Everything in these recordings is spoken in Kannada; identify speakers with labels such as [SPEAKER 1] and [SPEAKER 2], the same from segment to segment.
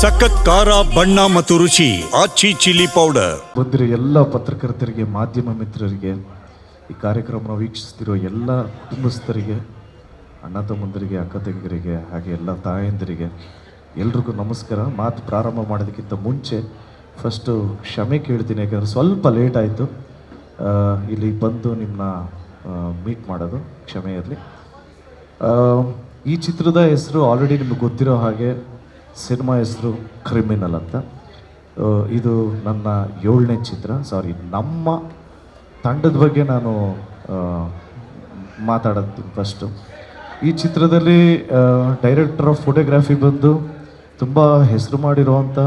[SPEAKER 1] ಸಖತ್ ಖಾರ, ಬಣ್ಣ ಮತ್ತು ರುಚಿ, ಆಚಿ ಚಿಲ್ಲಿ ಪೌಡರ್.
[SPEAKER 2] ಬಂದಿರೋ ಎಲ್ಲ ಪತ್ರಕರ್ತರಿಗೆ, ಮಾಧ್ಯಮ ಮಿತ್ರರಿಗೆ, ಈ ಕಾರ್ಯಕ್ರಮ ವೀಕ್ಷಿಸ್ತಿರೋ ಎಲ್ಲ ಕುಟುಂಬಸ್ಥರಿಗೆ, ಅಣ್ಣ ತಮ್ಮಂದರಿಗೆ, ಅಕ್ಕ ತಂಗಿಯರಿಗೆ, ಹಾಗೆ ಎಲ್ಲ ತಾಯಂದಿರಿಗೆ ಎಲ್ರಿಗೂ ನಮಸ್ಕಾರ. ಮಾತು ಪ್ರಾರಂಭ ಮಾಡೋದಕ್ಕಿಂತ ಮುಂಚೆ ಫಸ್ಟು ಕ್ಷಮೆ ಕೇಳ್ತೀನಿ. ಯಾಕಂದರೆ ಸ್ವಲ್ಪ ಲೇಟ್ ಆಯಿತು. ಇಲ್ಲಿ ಬಂದು ನಿಮ್ಮನ್ನ ಮೀಟ್ ಮಾಡೋದು ಕ್ಷಮೆ ಇರಲಿ ಈ ಚಿತ್ರದ ಹೆಸರು ಆಲ್ರೆಡಿ ನಿಮಗೆ ಗೊತ್ತಿರೋ ಹಾಗೆ ಸಿನಿಮಾ ಹೆಸರು ಕ್ರಿಮಿನಲ್ ಅಂತ. ಇದು ನನ್ನ ಏಳನೇ ಚಿತ್ರ. ಸಾರಿ ನಮ್ಮ ತಂಡದ ಬಗ್ಗೆ ನಾನು ಮಾತಾಡೋದು ಫಸ್ಟು ಈ ಚಿತ್ರದಲ್ಲಿ ಡೈರೆಕ್ಟರ್ ಆಫ್ ಫೋಟೋಗ್ರಫಿ ಬಂದು ತುಂಬ ಹೆಸರು ಮಾಡಿರುವಂಥ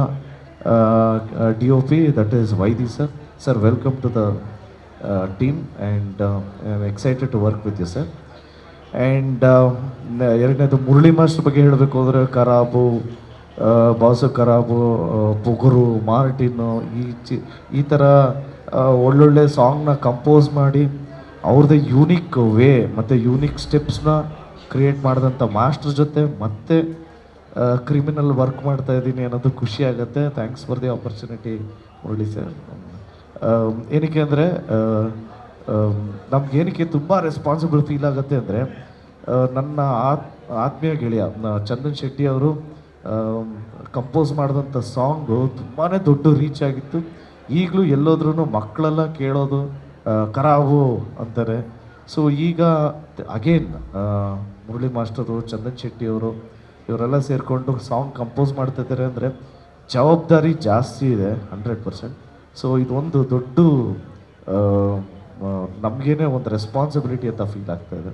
[SPEAKER 2] D O P that is Vaidi sir sir welcome to the team and excited to work with you sir and ಎರಡನೇದು ಮುರಳಿ ಮಾಸ್ಟರ್ ಬಗ್ಗೆ ಹೇಳಬೇಕು ಅಂದರೆ ಖರಾಬು ಆ, ಬಾಸು ಖರಾಬು ಬುಗುರು ಮಾರ್ಟಿನ್ನು ಮಾರ್ಟಿನು, ಈ ಚಿ, ಈ ಥರ ಒಳ್ಳೊಳ್ಳೆ ಸಾಂಗ್ನ ಕಂಪೋಸ್ ಮಾಡಿ ಅವ್ರದ್ದೇ ಯೂನಿಕ್ ವೇ ಮತ್ತು ಯೂನಿಕ್ ಸ್ಟೆಪ್ಸ್ನ ಕ್ರಿಯೇಟ್ ಮಾಡಿದಂಥ ಮಾಸ್ಟರ್ ಜೊತೆ ಮತ್ತೆ ಕ್ರಿಮಿನಲ್ ವರ್ಕ್ ಮಾಡ್ತಾ ಇದ್ದೀನಿ ಅನ್ನೋದು ಖುಷಿ ಆಗುತ್ತೆ. Thanks for the opportunity Murali sir ಏನಕ್ಕೆ ಅಂದರೆ ನಮಗೇನಕ್ಕೆ ತುಂಬ ರೆಸ್ಪಾನ್ಸಿಬಲ್ ಫೀಲ್ ಆಗುತ್ತೆ ಅಂದರೆ ನನ್ನ ಆತ್, ಆತ್ಮೀಯ ಗೆಳೆಯ ಚಂದನ್ ಶೆಟ್ಟಿ ಅವರು ಕಂಪೋಸ್ ಮಾಡಿದಂಥ ಸಾಂಗು ತುಂಬಾ ದೊಡ್ಡ ರೀಚ್ ಆಗಿತ್ತು. ಈಗಲೂ ಎಲ್ಲೋದ್ರೂ ಮಕ್ಕಳೆಲ್ಲ ಕೇಳೋದು ಕರಾವು ಅಂತಾರೆ. ಸೊ ಈಗ ಅಗೇನ್ ಮುರಳಿ ಮಾಸ್ಟರು ಚಂದನ್ ಶೆಟ್ಟಿ ಅವರು, ಇವರೆಲ್ಲ ಸೇರಿಕೊಂಡು ಸಾಂಗ್ ಕಂಪೋಸ್ ಮಾಡ್ತಾ ಇದ್ದಾರೆ ಅಂದರೆ ಜವಾಬ್ದಾರಿ ಜಾಸ್ತಿ ಇದೆ ಹಂಡ್ರೆಡ್ ಪರ್ಸೆಂಟ್ ಸೊ ಇದೊಂದು ದೊಡ್ಡ ನಮಗೇನೆ ಒಂದು ರೆಸ್ಪಾನ್ಸಿಬಿಲಿಟಿ ಅಂತ ಫೀಲ್ ಆಗ್ತಾ ಇದೆ.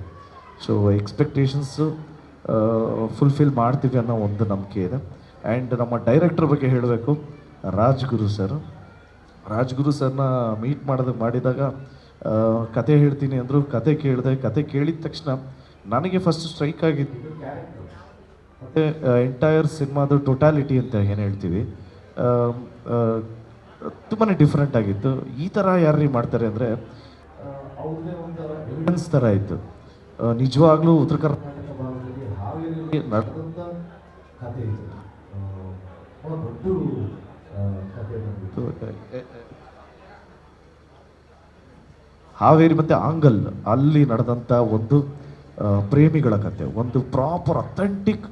[SPEAKER 2] ಸೊ ಎಕ್ಸ್ಪೆಕ್ಟೇಷನ್ಸು ಫುಲ್ಫಿಲ್ ಮಾಡ್ತೀವಿ ಅನ್ನೋ ಒಂದು ನಂಬಿಕೆ ಇದೆ. ಆ್ಯಂಡ್ ನಮ್ಮ ಡೈರೆಕ್ಟರ್ ಬಗ್ಗೆ ಹೇಳಬೇಕು, ರಾಜ್ಗುರು ಸರ್ ರಾಜ್ಗುರು ಸರ್ನ ಮೀಟ್ ಮಾಡಿದ, ಮಾಡಿದಾಗ ಕತೆ ಹೇಳ್ತೀನಿ ಅಂದರು, ಕತೆ ಕೇಳಿದೆ, ಕತೆ ಕೇಳಿದ ತಕ್ಷಣ ನನಗೆ ಫಸ್ಟ್ ಸ್ಟ್ರೈಕ್ ಆಗಿದ್ದು ಮತ್ತು ಎಂಟೈರ್ ಸಿನಿಮಾದ ಟೋಟಾಲಿಟಿ ಅಂತ ಏನು ಹೇಳ್ತೀವಿ ತುಂಬಾ ಡಿಫ್ರೆಂಟ್ ಆಗಿತ್ತು. ಈ ಥರ ಯಾರು ಮಾಡ್ತಾರೆ ಅಂದರೆ ಥರ ಇತ್ತು. ನಿಜವಾಗ್ಲೂ ಉತ್ತರ ಕರ್ನಾಟಕ ನಡೆದಂಥ ಕಥೆ ಇದು ಹಾವೇರಿ ಮತ್ತು ಆಂಗಲ್ ಅಲ್ಲಿ ನಡೆದಂಥ ಒಂದು ಪ್ರೇಮಿಗಳ ಕತೆ, ಒಂದು proper authentic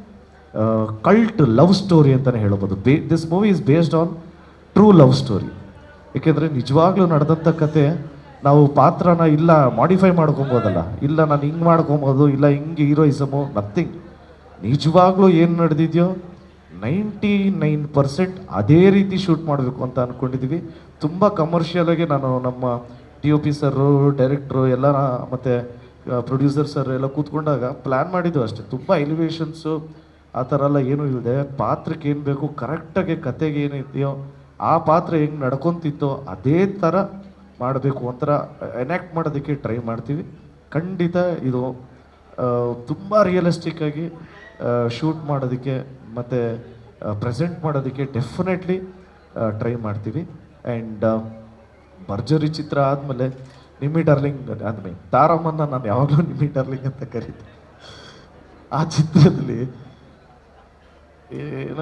[SPEAKER 2] cult love story ಅಂತಲೇ ಹೇಳ್ಬೋದು. Be this movie is based on true love story ಏಕೆಂದರೆ ನಿಜವಾಗ್ಲೂ ನಡೆದಂಥ ಕತೆ, ನಾವು ಪಾತ್ರನ ಇಲ್ಲ ಮಾಡಿಫೈ ಮಾಡ್ಕೊಬೋದಲ್ಲ. ಇಲ್ಲ ನಾನು ಹಿಂಗೆ ಮಾಡ್ಕೊಬೋದು, ಇಲ್ಲ ಹಿಂಗೆ ಹೀರೋಯಿಸಮು ನಥಿಂಗ್ ನಿಜವಾಗ್ಲೂ ಏನು ನಡೆದಿದೆಯೋ ನೈಂಟಿ ನೈನ್ ಪರ್ಸೆಂಟ್ ಅದೇ ರೀತಿ ಶೂಟ್ ಮಾಡಬೇಕು ಅಂತ ಅಂದ್ಕೊಂಡಿದ್ದೀವಿ ತುಂಬ ಕಮರ್ಷಿಯಲಾಗಿ ನಾನು ನಮ್ಮ T O P sir director ಎಲ್ಲ ಮತ್ತು ಪ್ರೊಡ್ಯೂಸರ್ ಸರ್ ಎಲ್ಲ ಕೂತ್ಕೊಂಡಾಗ ಪ್ಲ್ಯಾನ್ ಮಾಡಿದ್ದು ಅಷ್ಟೇ. ತುಂಬ ಎಲಿವೇಶನ್ಸು ಆ ಥರ ಎಲ್ಲ ಏನೂ ಇಲ್ಲದೆ ಪಾತ್ರಕ್ಕೆ ಏನು ಬೇಕು ಕರೆಕ್ಟಾಗಿ ಕತೆಗೆ ಏನಿದೆಯೋ, ಆ ಪಾತ್ರ ಹೆಂಗೆ ನಡ್ಕೊತಿತ್ತೋ ಅದೇ ಥರ ಮಾಡಬೇಕು ಒಂಥರ ಎನ್ಯಾಕ್ಟ್ ಮಾಡೋದಕ್ಕೆ ಟ್ರೈ ಮಾಡ್ತೀವಿ. ಖಂಡಿತ ಇದು ತುಂಬ ರಿಯಲಿಸ್ಟಿಕ್ ಆಗಿ ಶೂಟ್ ಮಾಡೋದಕ್ಕೆ ಮತ್ತು ಪ್ರೆಸೆಂಟ್ ಮಾಡೋದಕ್ಕೆ ಡೆಫಿನೆಟ್ಲಿ ಟ್ರೈ ಮಾಡ್ತೀವಿ. ಆ್ಯಂಡ್ ಭರ್ಜರಿ ಚಿತ್ರ ಆದಮೇಲೆ ನಿಮ್ಮಿ ಡರ್ಲಿಂಗ್ ಅಂದ್ಮೇಲೆ ತಾರಮ್ಮನ್ನ ನಾನು ಯಾವಾಗಲೂ ನಿಮ್ಮಿ ಡರ್ಲಿಂಗ್ ಅಂತ ಕರೀತೀನಿ. ಆ ಚಿತ್ರದಲ್ಲಿ ಏನ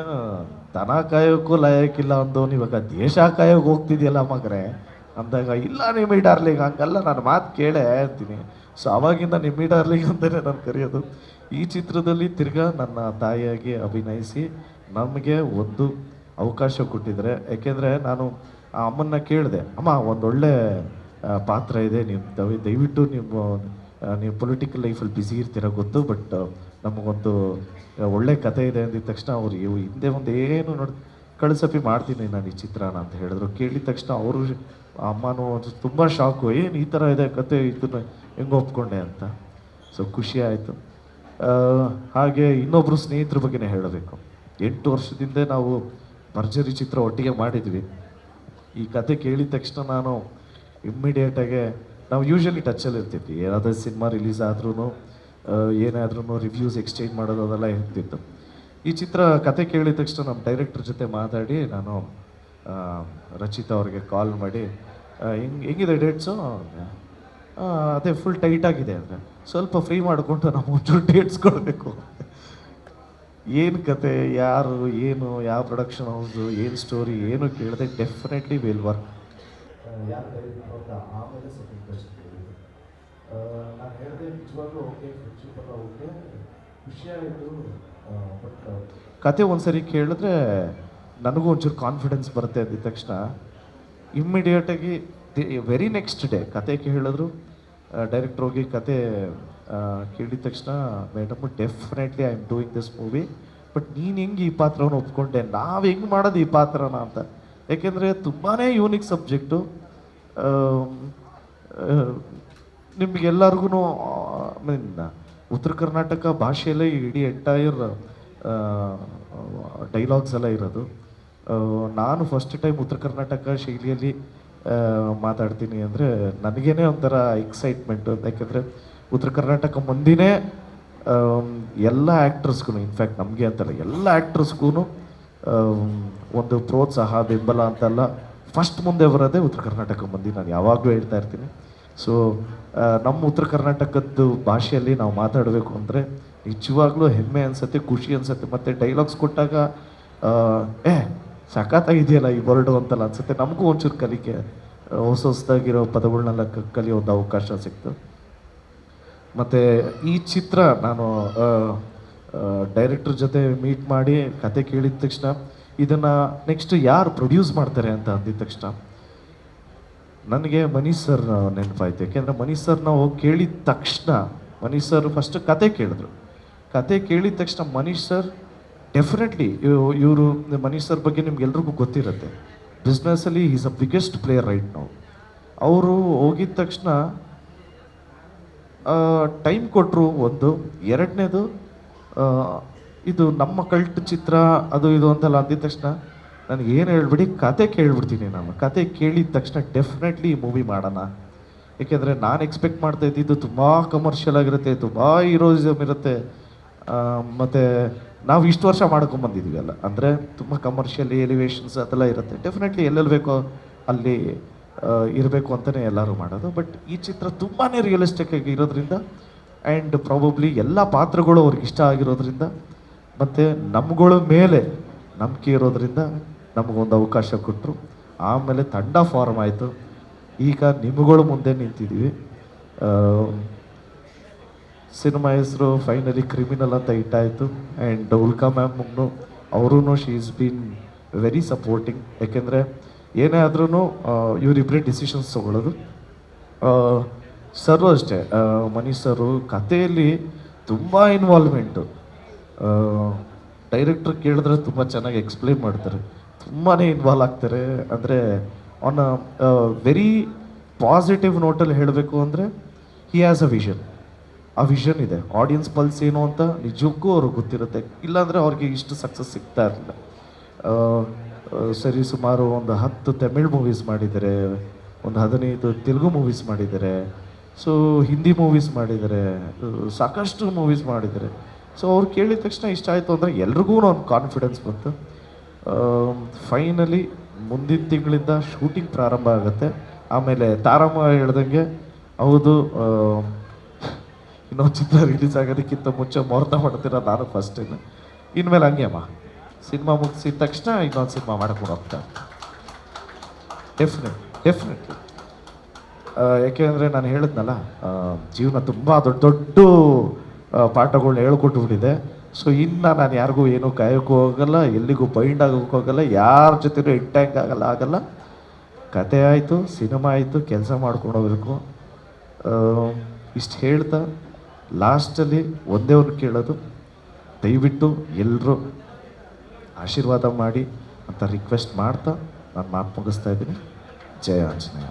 [SPEAKER 2] ದನ ಕಾಯೋಕ್ಕೂ ಲಾಯಕ್ಕಿಲ್ಲ ಅಂದವನು ಇವಾಗ ದೇಶ ಕಾಯೋಕೆ ಹೋಗ್ತಿದ್ಯಲ್ಲ ಮಗರೆ ಅಂದಾಗ, ಇಲ್ಲ ನಿಮ್ಮಿ ಡಾರ್ಲಿಂಗ್, ಹಂಗಲ್ಲ, ನಾನು ಮಾತು ಕೇಳೇ ಅಂತೀನಿ. ಸೊ ಅವಾಗಿಂದ ನಿಮ್ಮಿ ಡಾರ್ಲಿಂಗ್ ಅಂತಲೇ ನಾನು ಕರೆಯೋದು. ಈ ಚಿತ್ರದಲ್ಲಿ ತಿರ್ಗಾ ನನ್ನ ತಾಯಿಯಾಗಿ ಅಭಿನಯಿಸಿ ನಮಗೆ ಒಂದು ಅವಕಾಶ ಕೊಟ್ಟಿದ್ದಾರೆ. ಯಾಕೆಂದರೆ ನಾನು ಆ ಅಮ್ಮನ್ನ ಕೇಳಿದೆ ಅಮ್ಮ ಒಂದೊಳ್ಳೆ ಪಾತ್ರ ಇದೆ. ನೀವು ದಯ- ದಯವಿಟ್ಟು ಆ, ನೀವು ಪೊಲಿಟಿಕಲ್ ಲೈಫಲ್ಲಿ ಬ್ಯುಸಿ ಇರ್ತೀರ ಗೊತ್ತು ಬಟ್ ನಮಗೊಂದು ಒಳ್ಳೆ ಕತೆ ಇದೆ ಅಂದಿದ ತಕ್ಷಣ ಅವರು ಇವು ಹಿಂದೆ ಒಂದು ಏನು ನೋಡಿ ಕಳಿಸಪಿ ಮಾಡ್ತೀನಿ ನಾನು ಈ ಚಿತ್ರನ ಅಂತ ಹೇಳಿದ್ರು. ಕೇಳಿದ ತಕ್ಷಣ ಅವರು ಅಮ್ಮನೂ ತುಂಬ ಶಾಕು ಏನು ಈ ಥರ ಇದೆ ಕತೆ ಇದನ್ನು ಹೆಂಗೆ ಒಪ್ಕೊಂಡೆ? ಅಂತ. ಸೊ ಖುಷಿ ಆಯಿತು. ಹಾಗೆ ಇನ್ನೊಬ್ಬರು ಸ್ನೇಹಿತರ ಬಗ್ಗೆನೇ ಹೇಳಬೇಕು. ಎಂಟು ವರ್ಷದಿಂದ ನಾವು ಭರ್ಜರಿ ಚಿತ್ರ ಒಟ್ಟಿಗೆ ಮಾಡಿದ್ವಿ. ಈ ಕತೆ ಕೇಳಿದ ತಕ್ಷಣ ನಾನು ಇಮ್ಮಿಡಿಯೇಟಾಗೆ ನಾವು ಯೂಶಲಿ ಟಚಲ್ಲಿ ಇರ್ತಿದ್ವಿ. ಏನಾದರೂ ಸಿನಿಮಾ ರಿಲೀಸ್ ಆದ್ರೂ ಏನಾದ್ರೂ ರಿವ್ಯೂಸ್ ಎಕ್ಸ್ಚೇಂಜ್ ಮಾಡೋದು ಅದೆಲ್ಲ ಇರ್ತಿತ್ತು. ಈ ಚಿತ್ರ ಕತೆ ಕೇಳಿದ ತಕ್ಷಣ ನಮ್ಮ ಡೈರೆಕ್ಟರ್ ಜೊತೆ ಮಾತಾಡಿ ನಾನು ರಚಿತಾ ಅವ್ರಿಗೆ ಕಾಲ್ ಮಾಡಿ ಹೆಂಗೆ, ಹೆಂಗಿದೆ ಡೇಟ್ಸು ಅದೇ ಫುಲ್ ಟೈಟ್ ಆಗಿದೆ ಅಂದರೆ ಸ್ವಲ್ಪ ಫ್ರೀ ಮಾಡಿಕೊಂಡು ನಾವು ಒಂಚೂರು ಡೇಟ್ಸ್ ಕೊಡಬೇಕು. ಏನು ಕತೆ ಯಾರು ಏನು ಯಾವ ಪ್ರೊಡಕ್ಷನ್ ಹೌಸು ಏನು ಸ್ಟೋರಿ ಏನು ಕೇಳಿದೆ ಡೆಫಿನೆಟ್ಲಿ ವಿಲ್ ವರ್ಕ್ ಆಮೇಲೆ ಸೆಕೆಂಡ್ ಕ್ವಶನ್ ನಾನು ಹೇಳಿದೆ ನಿಜವಾಗ್ಲೂ ಓಕೆ ಫ್ರೆಂಡ್ಶಿಪ್ ಎಲ್ಲ ಓಕೆ ಖುಷಿ ಆಯಿತು ಬಟ್ ಕತೆ ಒಂದ್ಸರಿ ಕೇಳಿದ್ರೆ ನನಗೂ ಒಂಚೂರು ಕಾನ್ಫಿಡೆನ್ಸ್ ಬರುತ್ತೆ ಅಂದಿದ ತಕ್ಷಣ. ಇಮ್ಮಿಡಿಯೇಟಾಗಿ ವೆರಿ ನೆಕ್ಸ್ಟ್ ಡೇ ಕತೆ ಕೇಳಿದ್ರು ಡೈರೆಕ್ಟ್ರ್ ಹೋಗಿ ಕತೆ ಕೇಳಿದ ತಕ್ಷಣ, madam, definitely I am doing this movie, but ನೀನು ಹೆಂಗೆ ಈ ಪಾತ್ರವನ್ನು ಒಪ್ಕೊಂಡೆ? ನಾವು ಹೆಂಗೆ ಮಾಡೋದು ಈ ಪಾತ್ರನ ಅಂತ. ಯಾಕೆಂದರೆ ತುಂಬಾ ಯೂನಿಕ್ ಸಬ್ಜೆಕ್ಟು ನಿಮಗೆಲ್ಲರಿಗೂ ಮೀನ್ ಉತ್ತರ ಕರ್ನಾಟಕ ಭಾಷೆಯಲ್ಲೇ ಇಡೀ ಎಂಟೈರ್ ಡೈಲಾಗ್ಸ್ ಎಲ್ಲ ಇರೋದು. ನಾನು ಫಸ್ಟ್ ಟೈಮ್ ಉತ್ತರ ಕರ್ನಾಟಕ ಶೈಲಿಯಲ್ಲಿ ಮಾತಾಡ್ತೀನಿ ಅಂದರೆ ನನಗೇನೆ ಒಂಥರ ಎಕ್ಸೈಟ್ಮೆಂಟು ಯಾಕೆಂದರೆ ಉತ್ತರ ಕರ್ನಾಟಕ ಮುಂದಿನೇ ಎಲ್ಲ ಆ್ಯಕ್ಟ್ರಸ್ಗೂ ಇನ್ಫ್ಯಾಕ್ಟ್ ನಮಗೆ ಅಂತಲ್ಲ, ಎಲ್ಲ ಆ್ಯಕ್ಟ್ರಸ್ಗೂ ಒಂದು ಪ್ರೋತ್ಸಾಹ, ಬೆಂಬಲ ಅಂತಲ್ಲ ಫಸ್ಟ್ ಮುಂದೆ ಬರೋದೇ ಉತ್ತರ ಕರ್ನಾಟಕ ಮಂದಿ. ನಾನು ಯಾವಾಗಲೂ ಹೇಳ್ತಾ ಇರ್ತೀನಿ. ಸೊ ನಮ್ಮ ಉತ್ತರ ಕರ್ನಾಟಕದ್ದು ಭಾಷೆಯಲ್ಲಿ ನಾವು ಮಾತಾಡಬೇಕು ಅಂದರೆ ನಿಜವಾಗ್ಲೂ ಹೆಮ್ಮೆ ಅನ್ಸುತ್ತೆ, ಖುಷಿ ಅನ್ಸುತ್ತೆ. ಮತ್ತು ಡೈಲಾಗ್ಸ್ ಕೊಟ್ಟಾಗ ಏ ಸಖತ್ತಾಗಿದೆಯಲ್ಲ ಈ ವರ್ಡು ಅಂತಲ್ಲ ಅನ್ಸುತ್ತೆ. ನಮಗೂ ಒಂಚೂರು ಕಲಿಕೆ ಹೊಸ ಹೊಸದಾಗಿರೋ ಪದಗಳನ್ನೆಲ್ಲ ಕಲಿಯೋ ಒಂದು ಅವಕಾಶ ಸಿಕ್ತು. ಮತ್ತು ಈ ಚಿತ್ರ ನಾನು ಡೈರೆಕ್ಟರ್ ಜೊತೆ ಮೀಟ್ ಮಾಡಿ ಕತೆ ಕೇಳಿದ ತಕ್ಷಣ ಇದನ್ನು ನೆಕ್ಸ್ಟ್ ಯಾರು ಪ್ರೊಡ್ಯೂಸ್ ಮಾಡ್ತಾರೆ ಅಂತ ಅಂದಿದ ತಕ್ಷಣ ನನಗೆ ಮನೀಶ್ ಸರ್ ನೆನಪಾಯ್ತು. ಯಾಕೆಂದರೆ ಮನೀಶ್ ಸರ್ ನಾವು ಕೇಳಿದ ತಕ್ಷಣ ಮನೀಶ್ ಸರ್ ಫಸ್ಟ್ ಕತೆ ಕೇಳಿದ್ರು. ಕತೆ ಕೇಳಿದ ತಕ್ಷಣ ಮನೀಶ್ ಸರ್ ಡೆಫಿನೆಟ್ಲಿ ಇವರು ಮನೀಶ್ ಸರ್ ಬಗ್ಗೆ ನಿಮ್ಗೆಲ್ರಿಗೂ ಗೊತ್ತಿರುತ್ತೆ. ಬಿಸ್ನೆಸ್ಸಲ್ಲಿ is a biggest player right ನಾವು ಅವರು ಹೋಗಿದ ತಕ್ಷಣ ಟೈಮ್ ಕೊಟ್ಟರು ಒಂದು. ಎರಡನೇದು ಇದು ನಮ್ಮ ಕಲ್ಟ್ ಚಿತ್ರ, ಅದು ಇದು ಅಂತೆಲ್ಲ ಅಂದಿದ ತಕ್ಷಣ ನನಗೆ ಏನು ಹೇಳ್ಬಿಡಿ, ಕತೆ ಕೇಳ್ಬಿಡ್ತೀನಿ ನಾನು. ಕತೆ ಕೇಳಿದ ತಕ್ಷಣ ಡೆಫಿನೆಟ್ಲಿ ಈ ಮೂವಿ ಮಾಡೋಣ. ಏಕೆಂದರೆ ನಾನು ಎಕ್ಸ್ಪೆಕ್ಟ್ ಮಾಡ್ತಾ ಇದ್ದಿದ್ದು ತುಂಬ ಕಮರ್ಷಿಯಲ್ ಆಗಿರುತ್ತೆ, ತುಂಬ ಹೀರೋಯಿಸಮ್ ಇರುತ್ತೆ. ಮತ್ತು ಮತ್ತೆ ನಾವು ಇಷ್ಟು ವರ್ಷ ಮಾಡ್ಕೊಂಬಂದಿದ್ವಿ ಅಲ್ಲ. ಅಂದರೆ ತುಂಬ ಕಮರ್ಷಿಯಲ್ ಎಲಿವೇಶನ್ಸ್ ಅದೆಲ್ಲ ಇರುತ್ತೆ. ಡೆಫಿನೆಟ್ಲಿ ಎಲ್ಲೆಲ್ಲಿ ಬೇಕೋ ಅಲ್ಲಿ ಇರಬೇಕು ಅಂತಲೇ ಎಲ್ಲರೂ ಮಾಡೋದು. ಬಟ್ ಈ ಚಿತ್ರ ತುಂಬಾ ರಿಯಲಿಸ್ಟಿಕ್ ಆಗಿ ಇರೋದ್ರಿಂದ ಆ್ಯಂಡ್ ಪ್ರಾಬಬ್ಲಿ ಎಲ್ಲ ಪಾತ್ರಗಳು ಅವ್ರಿಗೆ ಇಷ್ಟ ಆಗಿರೋದ್ರಿಂದ ಮತ್ತು ನಮ್ಗಳ ಮೇಲೆ ನಂಬಿಕೆ ಇರೋದ್ರಿಂದ ನಮಗೊಂದು ಅವಕಾಶ ಕೊಟ್ಟರು ಆಮೇಲೆ ತಂಡ ಫಾರ್ಮ್ ಆಯಿತು. ಈಗ ನಿಮ್ಗಳು ಮುಂದೆ ನಿಂತಿದ್ದೀವಿ. ಸಿನಿಮಾ ಹೆಸರು ಫೈನಲಿ ಕ್ರಿಮಿನಲ್ ಅಂತ ಇಟ್ಟಾಯಿತು. ಆ್ಯಂಡ್ ಉಲ್ಕಾ ಮ್ಯಾಮ್ನು ಅವರೂ she is been very supporting ಯಾಕೆಂದರೆ ಏನೇ ಆದ್ರೂ ಇವರಿಬ್ಬರೇ ಡಿಸಿಷನ್ಸ್ ತೊಗೊಳ್ಳೋದು ಸರ್ ಅಷ್ಟೇ ಮನೀಶ್ ಸರು ಕಥೆಯಲ್ಲಿ ತುಂಬ ಇನ್ವಾಲ್ವ್ಮೆಂಟು ಡೈರೆಕ್ಟ್ರ್ ಕೇಳಿದ್ರೆ ತುಂಬ ಚೆನ್ನಾಗಿ ಎಕ್ಸ್ಪ್ಲೈನ್ ಮಾಡ್ತಾರೆ. ತುಂಬಾ ಇನ್ವಾಲ್ವ್ ಆಗ್ತಾರೆ. ಅಂದರೆ ಆನ್ ವೆರಿ ಪಾಸಿಟಿವ್ ನೋಟಲ್ಲಿ ಹೇಳಬೇಕು ಅಂದರೆ ಹಿ ಹ್ಯಾಸ್ ಅ ವಿಷನ್ ಆ ವಿಷನ್ ಇದೆ. ಆಡಿಯನ್ಸ್ ಪಲ್ಸ್ ಏನು ಅಂತ ನಿಜಕ್ಕೂ ಅವ್ರಿಗೆ ಗೊತ್ತಿರುತ್ತೆ. ಇಲ್ಲಾಂದರೆ ಅವ್ರಿಗೆ ಇಷ್ಟು ಸಕ್ಸಸ್ ಸಿಗ್ತಾ ಇರಲಿಲ್ಲ. ಸರಿ, ಸುಮಾರು ಒಂದು ಹತ್ತು ತಮಿಳ್ ಮೂವೀಸ್ ಮಾಡಿದ್ದಾರೆ. ಒಂದು ಹದಿನೈದು ತೆಲುಗು ಮೂವೀಸ್ ಮಾಡಿದ್ದಾರೆ. ಸೊ ಹಿಂದಿ ಮೂವೀಸ್ ಮಾಡಿದ್ದಾರೆ. ಸಾಕಷ್ಟು ಮೂವೀಸ್ ಮಾಡಿದ್ದಾರೆ. ಸೊ ಅವ್ರು ಕೇಳಿದ ತಕ್ಷಣ ಇಷ್ಟ ಆಯಿತು ಅಂದರೆ ಎಲ್ರಿಗೂ ಒಂದು ಕಾನ್ಫಿಡೆನ್ಸ್ ಬಂತು. ಫೈನಲಿ ಮುಂದಿನ ತಿಂಗಳಿಂದ ಶೂಟಿಂಗ್ ಪ್ರಾರಂಭ ಆಗುತ್ತೆ. ಆಮೇಲೆ ತಾರಮ್ಮ ಹೇಳ್ದಂಗೆ, ಹೌದು ಇನ್ನೊಂದು ಚಿತ್ರ ರಿಲೀಸ್ ಆಗೋದಕ್ಕಿಂತ ಮುಂಚೆ ಮುಹೂರ್ತ ಮಾಡ್ತೀರ ನಾನು ಫಸ್ಟ್ ಇನ್ಮೇಲೆ ಹಂಗೆ ಅಮ್ಮ. ಸಿನಿಮಾ ಮುಗಿಸಿದ ತಕ್ಷಣ ಇನ್ನೊಂದು ಸಿನಿಮಾ ಮಾಡ್ಕೊಂಡು ಹೋಗ್ತಾ. ಡೆಫಿನೆಟ್ ಡೆಫಿನೆಟ್ಲಿ ಯಾಕೆಂದರೆ ನಾನು ಹೇಳಿದ್ನಲ್ಲ ಜೀವನ ತುಂಬ ದೊಡ್ಡ ದೊಡ್ಡ ಪಾಠಗಳನ್ನ ಹೇಳ್ಕೊಟ್ಬಿಟ್ಟಿದೆ ಸೊ ಇನ್ನು ನಾನು ಯಾರಿಗೂ ಏನೂ ಕಾಯೋಕ್ಕೂ ಹೋಗಲ್ಲ, ಎಲ್ಲಿಗೂ ಬೈಂಡ್ ಆಗೋಕ್ಕೂ ಹೋಗಲ್ಲ, ಯಾರ ಜೊತೆನೂ ಇಂಟ್ಯಾಂಗ್ ಆಗಲ್ಲ ಆಗಲ್ಲ. ಕತೆ ಆಯಿತು, ಸಿನಿಮಾ ಆಯಿತು, ಕೆಲಸ ಮಾಡ್ಕೊಂಡು ಹೋಗ್ಬೇಕು. ಇಷ್ಟು ಹೇಳ್ತಾ. ಲಾಸ್ಟಲ್ಲಿ ಒಂದೇ ಒಂದು ಕೇಳೋದು, ದಯವಿಟ್ಟು ಎಲ್ಲರೂ ಆಶೀರ್ವಾದ ಮಾಡಿ ಅಂತ ರಿಕ್ವೆಸ್ಟ್ ಮಾಡ್ತಾ ನಾನು ಮಾತು ಮುಗಿಸ್ತಾ ಇದ್ದೀನಿ. ಜಯ ಆಂಜನೇಯ.